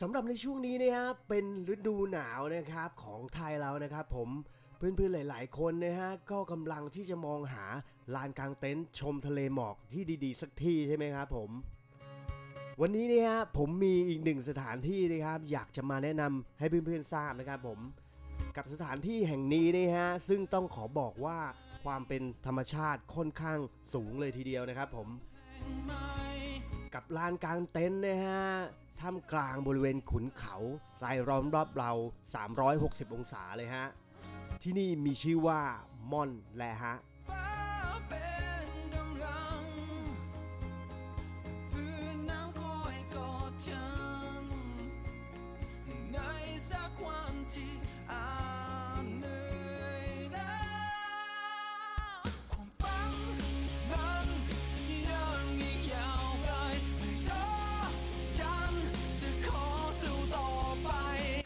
สำหรับในช่วงนี้นะครับเป็นฤดูหนาวนะครับของไทยเรานะครับ ผมเพื่อนๆหลาย ๆ คนนะฮะก็กำลังที่จะมองหาลานกลางเต็นท์ชมทะเลหมอกที่ดีๆ สักที่ใช่ไหมครับผม วันนี้เนี่ยฮะผมมีอีกหนึ่งสถานที่นะครับ อยากจะมาแนะนำให้เพื่อนๆทราบนะครับผม กับสถานที่แห่งนี้นะฮะซึ่งต้องขอบอกว่าความเป็นธรรมชาติค่อนข้างสูงเลยทีเดียวนะครับผมกับลานกลางเต็นท์นะฮะ ท่ามกลางบริเวณขุนเขารายล้อมรอบเรา 360 องศาเลยฮะ ที่นี่มีชื่อว่าม่อนแลฮะ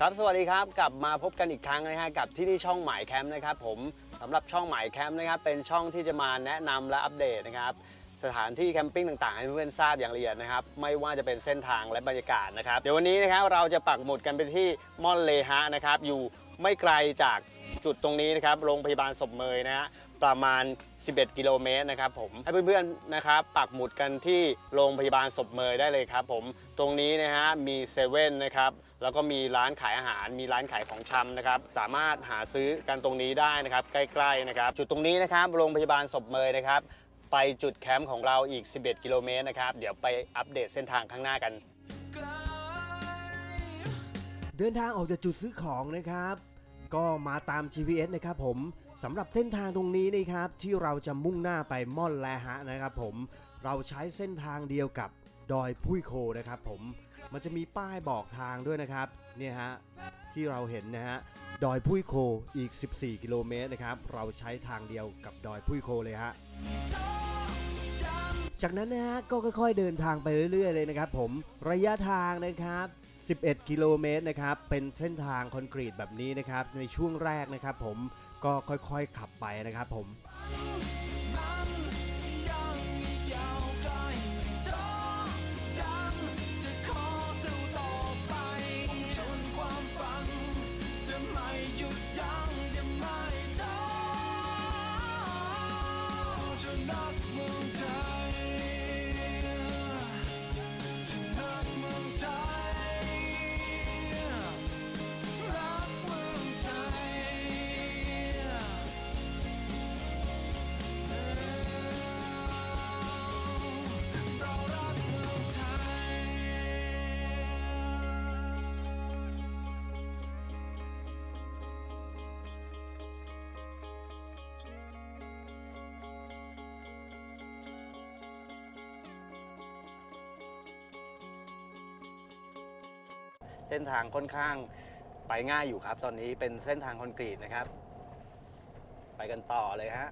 ครับ สวัสดีครับ กลับมาพบกันอีกครั้งนะฮะกับที่นี่ช่องหมายแคมป์นะครับผมสำหรับช่องหมายแคมป์นะครับเป็นช่องที่จะมาแนะนำและอัปเดตนะครับสถานที่แคมปิ้งต่างๆให้เพื่อนๆทราบอย่างละเอียดนะครับไม่ว่าจะเป็นเส้นทางและบรรยากาศนะครับเดี๋ยววันนี้นะครับเราจะปักหมุดกันไปที่ม่อนเลฮะนะครับอยู่ ไม่ไกลจากจุดตรงนี้นะครับ โรงพยาบาลศพเมยนะฮะประมาณ 11 กิโลเมตรนะครับผมให้เพื่อนๆนะครับปักหมุดกันที่โรงพยาบาลศพเมยได้เลยครับผมตรงนี้นะฮะมีเซเว่นนะครับแล้วก็มีร้านขายอาหาร มีร้านขายของชำนะครับสามารถหาซื้อกันตรงนี้ได้นะครับใกล้ๆนะครับจุดตรงนี้นะครับโรงพยาบาลศพเมยนะครับไปจุดแคมป์ของเราอีก 11 กิโลเมตรนะครับเดี๋ยวไปอัปเดตเส้นทางข้างหน้ากัน เดินทางออกจากจุดซื้อของนะครับ ก็มาตาม GPS นะครับผมสำหรับเส้นทางตรงนี้นะครับที่เราจะมุ่งหน้าไปม่อนแลฮะนะครับผมเราใช้เส้นทางเดียวกับดอยพุ้ยโคนะครับผมมันจะมีป้ายบอกทางด้วยนะครับเนี่ยฮะที่เราเห็นนะฮะดอยพุ้ยโคอีก 14 กิโลเมตรนะครับเราใช้ทางเดียวกับดอยพุ้ยโคเลยฮะจากนั้นนะฮะก็ค่อยๆเดินทางไปเรื่อย ๆ เลยนะครับผมระยะทางนะครับ 11 กิโลเมตรนะครับ เป็นเส้นทางคอนกรีตแบบนี้นะครับ ในช่วงแรกนะครับผมก็ค่อยๆขับไปนะครับผม ส้นทางค่อนข้างไปง่ายอยู่ครับ ตอนนี้เป็นเส้นทางคอนกรีตนะครับ ไปกันต่อเลยฮะ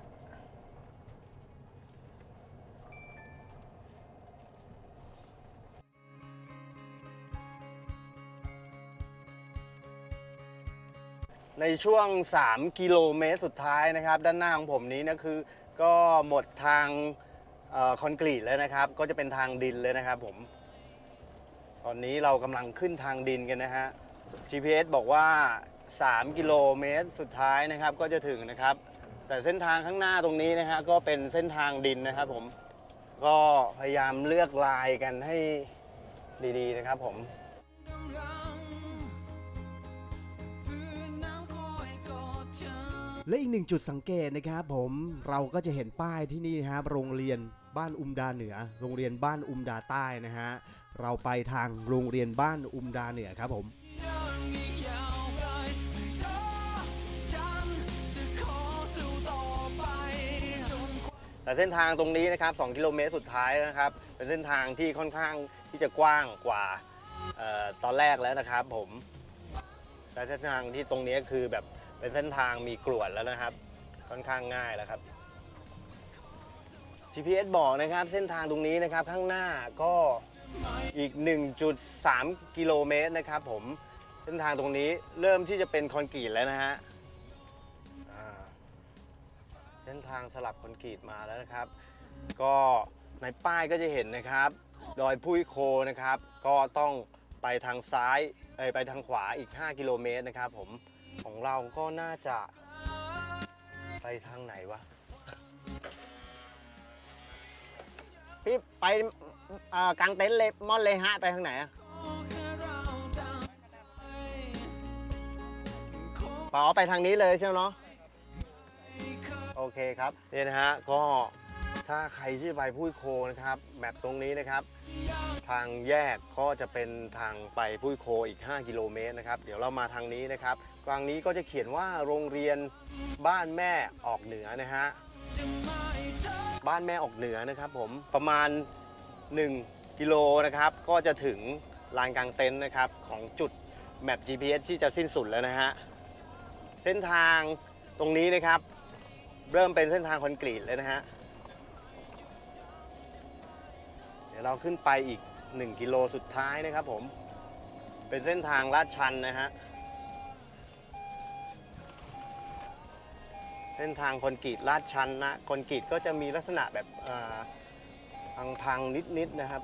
ในช่วง 3 กิโลเมตรสุดท้ายนะครับ ด้านหน้าของผมนี้นะคือ ก็หมดทางคอนกรีตแล้วนะครับ ก็จะเป็นทางดินเลยนะครับผม ตอนนี้เรากำลังขึ้นทางดินกันนะฮะ GPS บอกว่า 3 กิโลเมตรสุดท้ายนะครับก็จะถึงนะครับ แต่เส้นทางข้างหน้าตรงนี้นะฮะก็เป็นเส้นทางดินนะครับผม ก็พยายามเลือกลายกันให้ดีๆนะครับผมและอีกหนึ่งจุดสังเกตนะครับผมเราก็จะเห็นป้ายที่นี่นะครับโรงเรียน บ้านอุมดาเหนือ โรงเรียนบ้านอุมดาใต้นะฮะ เราไปทางโรงเรียนบ้านอุมดาเหนือครับผมแต่เส้นทางตรงนี้นะครับ 2 กิโลเมตรสุดท้ายนะครับ เป็นเส้นทางที่ค่อนข้างที่จะกว้างกว่าออตอนแรกแล้วนะครับผมแต่เส้นทางที่ตรงนี้คือแบบเป็นเส้นทางมีกรวดแล้วนะครับ ค่อนข้างง่ายแล้วครับ GPS บอกนะครับเส้นทางตรงนี้นะครับข้างหน้าก็อีก 1.3 กิโลเมตรนะครับผมเส้นทางตรงนี้เริ่มที่จะเป็นคอนกรีตแล้วนะฮะเส้นทางสลับคอนกรีตมาแล้วนะครับ ก็ในป้ายก็จะเห็นนะครับดอยพุ้ยโคนะครับ ก็ต้องไปทางซ้ายเอ้ยไปทางขวาอีก 5 กิโลเมตรนะครับผมของเราก็น่าจะไปทางไหนวะ พี่ไปเอ่อกางเต็นท์เลยม่อนเลยฮะไปทางไหนอะป๋อไปทางนี้เลยใช่ไหมเนาะโอเคครับเนี่ยนะฮะก็ถ้าใครที่ไปพุ้ยโคนะครับแบบตรงนี้นะครับ ทางแยกก็จะเป็นทางไปพุ้ยโคอีก 5 กิโลเมตรนะครับ เดี๋ยวเรามาทางนี้นะครับกลางนี้ก็จะเขียนว่าโรงเรียนบ้านแม่ออกเหนือนะฮะ บ้านแม่ออกเหนือนะครับผมประมาณ 1 กิโลนะครับ ก็จะถึงลานกลางเต็นท์นะครับ ของจุดแมป GPS ที่จะสิ้นสุดแล้วนะฮะเส้นทางตรงนี้นะครับ เริ่มเป็นเส้นทางคอนกรีตเลยนะฮะเดี๋ยวเราขึ้นไปอีก 1 กิโลสุดท้ายนะครับผมเป็นเส้นทางลาดชันนะฮะ เส้นทางคอนกรีตลาดชันนะคอนกรีตก็จะมีลักษณะแบบพังพังๆนิดๆนะครับ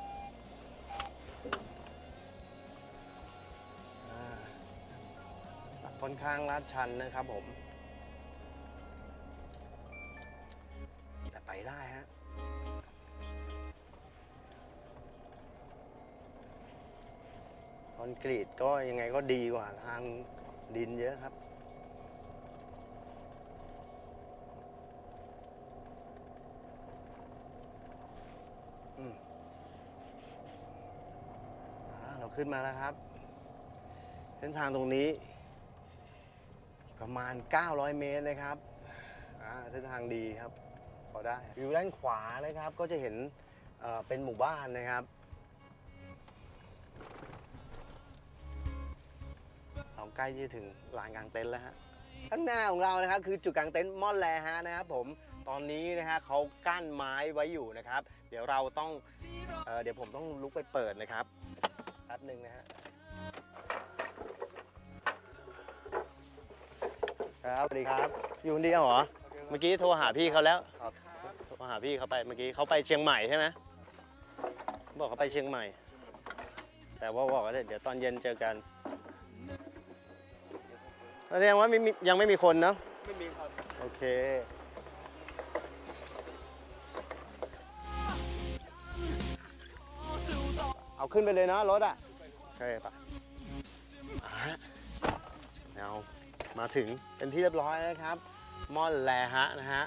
ค่อนข้างลาดชันนะครับผม แต่ไปได้ฮะคอนกรีตก็ยังไงก็ดีกว่าทางดินเยอะครับ อืมอ่าเรา ขึ้นมาแล้วครับ เส้นทางตรงนี้ ประมาณ 900 เมตรนะครับเส้นทางดีครับพอได้วิวด้านขวานะครับก็จะเห็นเเป็นหมู่บ้านนะครับ เราใกล้ที่จะถึงลานกลางเต็นท์แล้วฮะข้างหน้าของเรานะครับคือจุดกลางเต็นท์ม่อนแลฮะนะครับผมตอนนี้นะฮะเขากั้นไม้ไว้อยู่นะครับ เดี๋ยวเราต้องเออเดี๋ยวผมต้องลุกไปเปิดนะครับ แป๊บหนึ่งนะฮะครับสวัสดีครับอยู่คนเดียวเหรอเมื่อกี้โทรหาพี่เขาแล้วโทรหาพี่เขาไปเมื่อกี้เขาไปเชียงใหม่ใช่ไหมบอกเขาไปเชียงใหม่ แต่ว่าบอกว่าเดี๋ยวตอนเย็นเจอกันแสดงว่าไม่มียังไม่มีคนเนาะไม่มีครับ โอเค เอาขึ้นไปเลยนะรถอะโอเคปะเอามาถึงเป็นที่เรียบร้อยแล้วนะครับม่อนแลฮะนะฮะ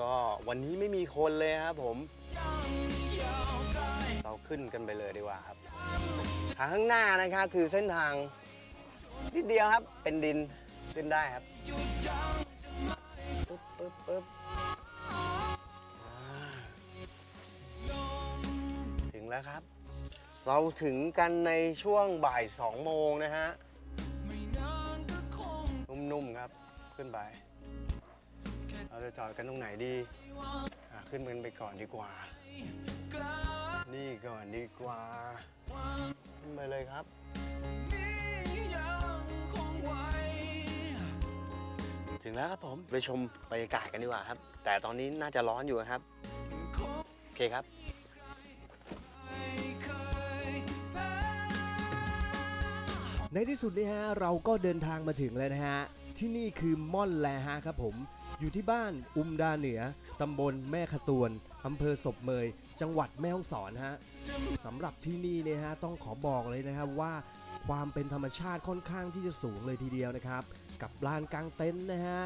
ก็วันนี้ไม่มีคนเลยครับผม เราขึ้นกันไปเลยดีกว่าครับทางข้างหน้านะครับคือเส้นทางนิดเดียวครับเป็นดินขึ้นได้ครับปึ๊บปึ๊บปึ๊บถึงแล้วครับ เราถึงกันในช่วงบ่ายสองโมงนะฮะ นุ่มๆครับ ขึ้นไป เราจะจอดกันตรงไหนดี ขึ้นกันไปก่อนดีกว่า นี่ก่อนดีกว่า ขึ้นไปเลยครับถึงแล้วครับผมไปชมบรรยากาศกันดีกว่าครับ แต่ตอนนี้น่าจะร้อนอยู่นะครับ โอเคครับ ในที่สุดนี่ฮะเราก็เดินทางมาถึงแล้วนะฮะ ที่นี่คือม่อนแลฮะครับผม อยู่ที่บ้านอุมดาเหนือ ตำบลแม่ขตวน อำเภอศพเมย จังหวัดแม่ฮ่องสอนฮะสำหรับที่นี่เนี่ยฮะต้องขอบอกเลยนะครับว่าความเป็นธรรมชาติค่อนข้างที่จะสูงเลยทีเดียวนะครับ กับลานกลางเต็นท์นะฮะ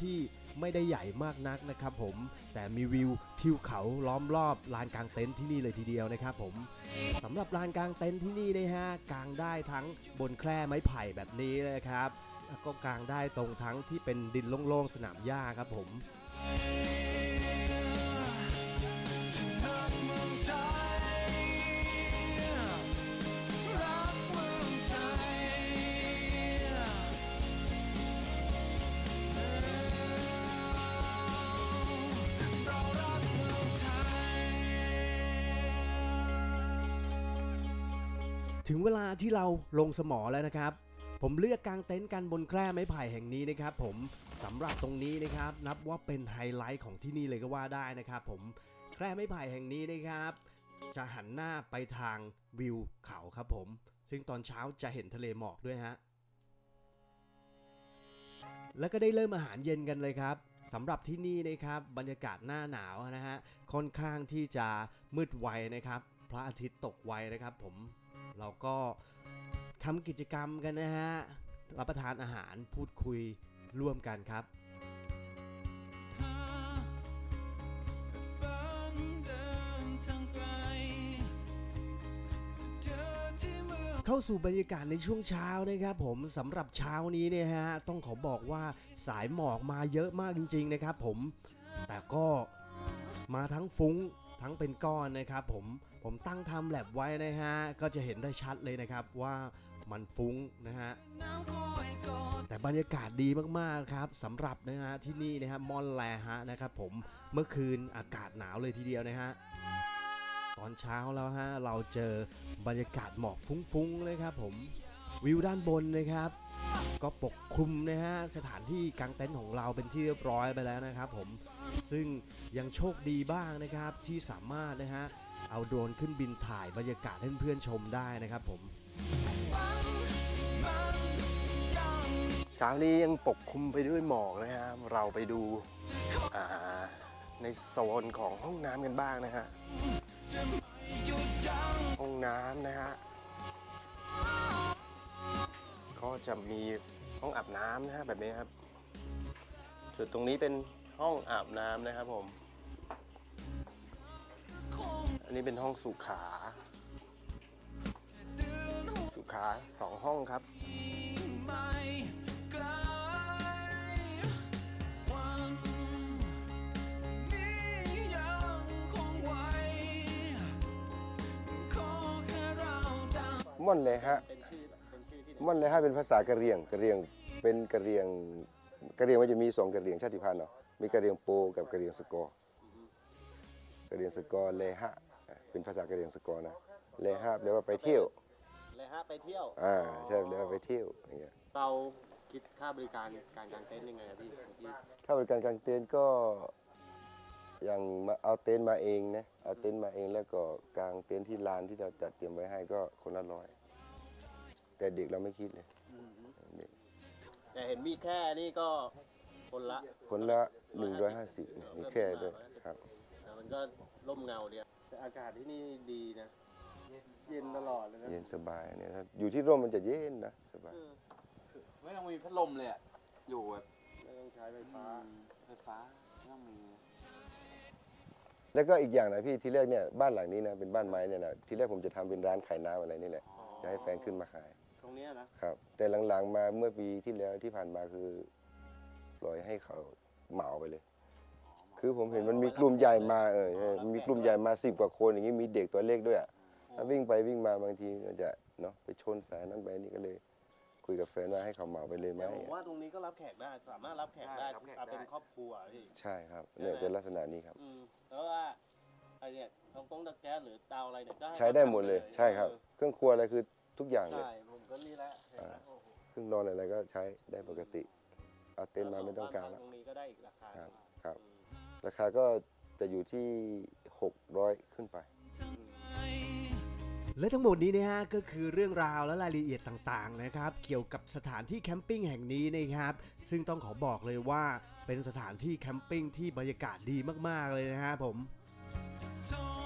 ที่ ไม่ได้ใหญ่มากนักนะครับผม แต่มีวิวทิวเขาล้อมรอบลานกลางเต็นท์ที่นี่เลยทีเดียวนะครับผมสำหรับลานกลางเต็นท์ที่นี่นะฮะกางได้ทั้งบนแคร่ไม้ไผ่แบบนี้เลยนะครับแล้วก็กางได้ตรงทั้งที่เป็นดินโล่งๆสนามหญ้าครับผม ถึงเวลาที่เราลงสมอแล้วนะครับ ผมเลือกกางเต็นท์กันบนแคร่ไม้ไผ่แห่งนี้นะครับ ผมสำหรับตรงนี้นะครับ นับว่าเป็นไฮไลท์ของที่นี่เลยก็ว่าได้นะครับ ผมแคร่ไม้ไผ่แห่งนี้นะครับ จะหันหน้าไปทางวิวเขาครับผม ซึ่งตอนเช้าจะเห็นทะเลหมอกด้วยฮะแล้วก็ได้เริ่มอาหารเย็นกันเลยครับสำหรับที่นี่นะครับบรรยากาศหน้าหนาวนะฮะค่อนข้างที่จะมืดไวนะครับ พระอาทิตย์ตกไวนะครับผม เราก็ทำกิจกรรมกันนะฮะ รับประทานอาหารพูดคุยร่วมกันครับเดินทางไกลเจอที่เมืองเข้าสู่บรรยากาศในช่วงเช้านะครับ ผมสำหรับเช้านี้เนี่ยฮะต้องขอบอกว่าสายหมอกมาเยอะมากจริง ๆ นะครับ ผมแต่ก็มาทั้งฟุ้ง ทั้งเป็นก้อนนะครับผมผมตั้งทำแลบไว้นะฮะก็จะเห็นได้ชัดเลยนะครับว่ามันฟุ้งนะฮะแต่บรรยากาศดีมากๆครับสำหรับนะฮะที่นี่นะครับมอนแลฮะนะครับผมเมื่อคืนอากาศหนาวเลยทีเดียวนะฮะตอนเช้าแล้วฮะเราเจอบรรยากาศหมอกฟุ้งๆเลยครับผม วิวด้านบนนะครับ ก็ปกคลุมนะฮะสถานที่กางเต็นท์ของเราเป็นที่เรียบร้อยไปแล้วนะครับผมซึ่งยังโชคดีบ้างนะครับที่สามารถนะฮะเอาโดรนขึ้นบินถ่ายบรรยากาศให้เพื่อนๆชมได้นะครับผมเช้านี้ยังปกคลุมไปด้วยหมอกนะฮะเราไปดูในโซนของห้องน้ำกันบ้างนะฮะห้องน้ำนะฮะ ก็จะมีห้องอาบน้ำนะฮะแบบนี้ครับส่วนตรงนี้เป็นห้องอาบน้ำนะครับผม อันนี้เป็นห้องสุขา สุขาสองห้องครับ ม่อนเลยฮะม่อน เลยฮะเป็นภาษากะเหรี่ยงกะเหรี่ยงเป็นกะเหรี่ยงกะเหรี่ยงมันจะมีสองกะเหรี่ยงชาติพันธุ์เนาะมีกะเหรี่ยงโปกับกะเหรี่ยงสกอร์กะเหรี่ยงสกอร์เลฮะเป็นภาษากะเหรี่ยงสกอร์นะเลฮะแปลว่าไปเที่ยวเลยฮะไปเที่ยวอ่าใช่แปลว่าไปเที่ยวอย่างเงี้ยเราคิดค่าบริการการกางเต็นท์ยังไงอะพี่พี่ค่าบริการกางเต็นท์ก็อย่างมาเอาเต็นท์มาเองนะเอาเต็นท์มาเองแล้วก็กางเต็นท์ที่ลานที่เราจัดเตรียมไว้ให้ก็คนละร้อย แต่เด็กเราไม่คิดเลยเด็กแต่เห็นมีแค่นี่ก็คนละคนละ 150มีแค่ด้วยครับแต่มันก็ร่มเงาเดียวแต่อากาศที่นี่ดีนะ เย็นตลอดเลยนะเย็นสบายเนี่ยถ้าอยู่ที่ร่มมันจะเย็นนะสบาย ไม่ต้องมีพัดลมเลยอะอยู่แบบไม่ต้องใช้ไฟฟ้าไฟฟ้าไม่ต้องมี แล้วก็อีกอย่างนะพี่ที่แรกเนี่ยบ้านหลังนี้นะเป็นบ้านไม้เนี่ยนะที่แรกผมจะทำเป็นร้านขายน้ำอะไรนี่แหละ จะให้แฟนขึ้นมาขาย ตรงเนี้ยนะครับ แต่หลังๆมาเมื่อปีที่แล้วที่ผ่านมาคือปล่อยให้เขาเหมาไปเลย คือผมเห็นมันมีกลุ่มใหญ่มาเออใช่มีกลุ่มใหญ่มาสิบกว่าคนอย่างนี้มีเด็กตัวเล็กด้วยอะถ้าวิ่งไปวิ่งมาบางทีมันจะเนาะไปชนสายนั้นไปนี่ก็เลย คุยกับแฟนว่าให้เขาเหมาไปเลยไหมแต่ผมว่าตรงนี้ก็รับแขกได้ สามารถรับแขกได้เอาเป็นครอบครัวพี่ ใช่ครับเนี่ยจะลักษณะนี้ครับ อืมแล้วว่าไอเนี่ยทองกงตะแก๊สหรือเตาอะไรเนี่ยก็ใช้ได้หมดเลยใช่ครับ เครื่องครัวอะไรคือทุกอย่างเลย ใช่ผม ก็นี่แหละเห็นไหมอ่าโอ้โหเครื่องนอนอะไรก็ใช้ได้ปกติเอาเต็นท์มาไม่ต้องการแล้แล้ววตรงนี้ก็ได้อีกราคาครับหนึ่งครับอืมราคาก็จะอยู่ที่ 600 ขึ้นไป และทั้งหมดนี้นะฮะก็คือเรื่องราวและรายละเอียดต่างๆนะครับ เกี่ยวกับสถานที่แคมปิ้งแห่งนี้นะครับ ซึ่งต้องขอบอกเลยว่าเป็นสถานที่แคมปิ้งที่บรรยากาศดีมากๆเลยนะฮะผมทอง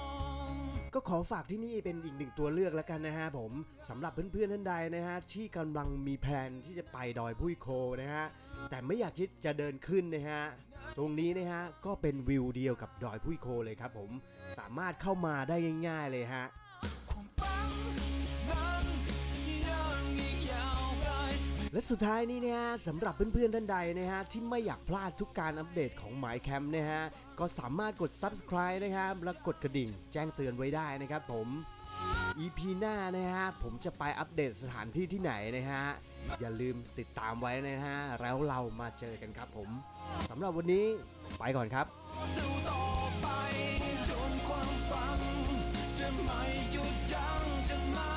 ก็ขอฝากที่นี่เป็นอีกหนึ่งตัวเลือกแล้วกันนะฮะผมสำหรับเพื่อนๆท่านใดนะฮะที่กำลังมีแผนที่จะไปดอยพุยโคนะฮะแต่ไม่อยากที่จะเดินขึ้นนะฮะตรงนี้นะฮะก็เป็นวิวเดียวกับดอยพุยโคเลยครับผมสามารถเข้ามาได้ง่าย ๆเลยฮะ และสุดท้ายนี้นะฮะสำหรับเพื่อนๆท่านใดนะฮะที่ไม่อยากพลาดทุกการอัปเดตของหมายแคมป์นะฮะก็สามารถกด subscribe นะครับ และกดกระดิ่งแจ้งเตือนไว้ได้นะครับผม EP หน้านะฮะผมจะไปอัปเดตสถานที่ที่ไหนนะฮะอย่าลืมติดตามไว้นะฮะแล้วเรามาเจอกันครับผมสำหรับวันนี้ไปก่อนครับ สู้ต่อไปจนความฝันจะไม่หยุดยั้งจะไม่